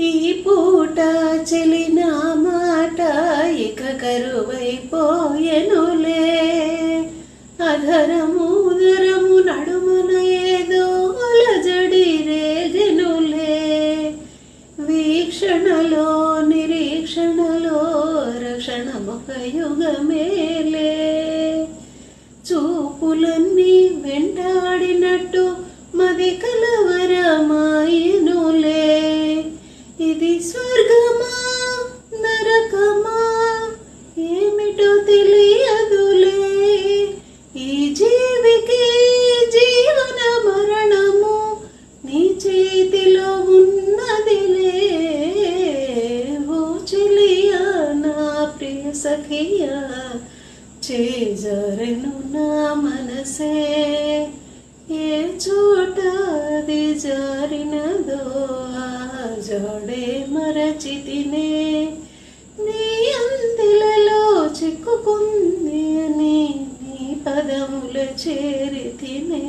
ఈ పూట చెలిన మాట ఇక కరువైపోయెనులే. అధరము ఉదరము నడుమన ఏదో అలజడి రేగెనులే. వీక్షణలో నిరీక్షణలో రక్షణమొక యుగమేలే. చూపులన్నీ వెంటాడినట్టు మది కల ఇది స్వర్గమా? నరకమా? ఏమిటో తెలియదులే. ఈ జీవికి జీవన మరణము నీ చేతిలో ఉన్నదిలే. ఓ చెలియా నా ప్రియ సఖియా చేజరను నా మనసే. ఏ చోట అది జారినదో ఆ జోడే మరచితినే నీ అందిలలో చిక్కుకుంది అని నీ పదముల చేరితినే